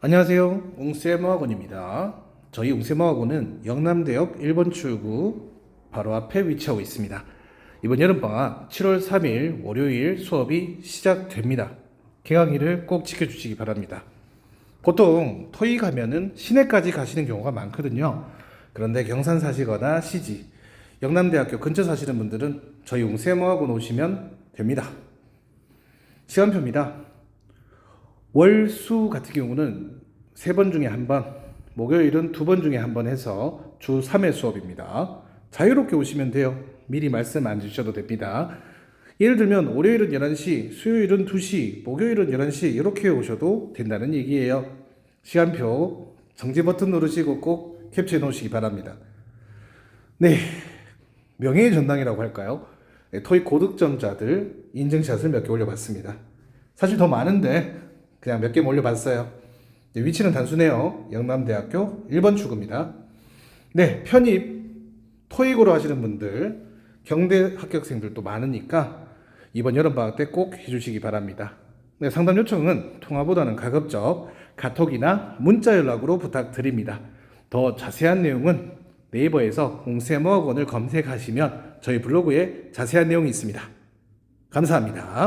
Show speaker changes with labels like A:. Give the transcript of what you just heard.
A: 안녕하세요. 웅세모학원입니다. 저희 웅세모학원은 영남대역 1번 출구 바로 앞에 위치하고 있습니다. 이번 여름방학 7월 3일 월요일 수업이 시작됩니다. 개강일을 꼭 지켜주시기 바랍니다. 보통 토익 하면은 시내까지 가시는 경우가 많거든요. 그런데 경산 사시거나 시지, 영남대학교 근처 사시는 분들은 저희 웅세모학원 오시면 됩니다. 시간표입니다. 월수 같은 경우는 세 번 중에 한 번, 목요일은 두 번 중에 한 번 해서 주 3회 수업입니다. 자유롭게 오시면 돼요. 미리 말씀 안 주셔도 됩니다. 예를 들면 월요일은 11시, 수요일은 2시, 목요일은 11시 이렇게 오셔도 된다는 얘기예요. 시간표 정지 버튼 누르시고 꼭 캡처해 놓으시기 바랍니다. 네, 명예의 전당이라고 할까요? 네, 토익 고득점자들 인증샷을 몇 개 올려봤습니다. 사실 더 많은데 그냥 몇 개 올려봤어요. 네, 위치는 단순해요. 영남대학교 1번 출구입니다. 네, 편입 토익으로 하시는 분들 경대 합격생들도 많으니까 이번 여름방학 때 꼭 해주시기 바랍니다. 네, 상담 요청은 통화보다는 가급적 카톡이나 문자 연락으로 부탁드립니다. 더 자세한 내용은 네이버에서 공세모학원을 검색하시면 저희 블로그에 자세한 내용이 있습니다. 감사합니다.